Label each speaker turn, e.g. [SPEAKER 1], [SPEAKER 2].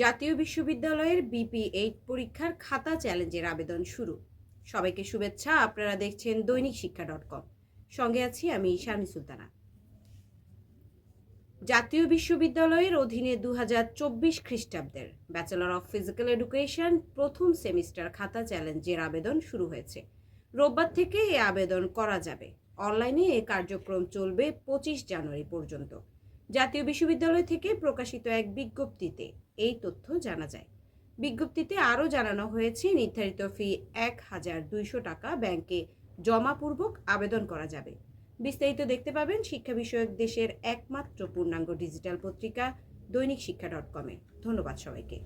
[SPEAKER 1] জাতীয় বিশ্ববিদ্যালয়ের BP eight পরীক্ষার খাতা চ্যালেঞ্জের আবেদন শুরু। সবাইকে শুভেচ্ছা, আপনারা দেখছেন দৈনিক শিক্ষা ডট কম। সঙ্গে আছি আমি শারমি সুলতানা। জাতীয় বিশ্ববিদ্যালয়ের অধীনে দু হাজার চব্বিশ খ্রিস্টাব্দের ব্যাচেলর অফ ফিজিক্যাল এডুকেশন প্রথম সেমিস্টার খাতা চ্যালেঞ্জের আবেদন শুরু হয়েছে। রোববার থেকে এ আবেদন করা যাবে। অনলাইনে এ কার্যক্রম চলবে পঁচিশ জানুয়ারি পর্যন্ত। জাতীয় বিশ্ববিদ্যালয় থেকে প্রকাশিত এক বিজ্ঞপ্তিতে এই তথ্য জানা যায়। বিজ্ঞপ্তিতে আরও জানানো হয়েছে, নির্ধারিত ফি এক হাজার দুইশো টাকা ব্যাংকে জমাপূর্বক আবেদন করা যাবে। বিস্তারিত দেখতে পাবেন শিক্ষা বিষয়ক দেশের একমাত্র পূর্ণাঙ্গ ডিজিটাল পত্রিকা দৈনিক শিক্ষা ডট কমে। ধন্যবাদ সবাইকে।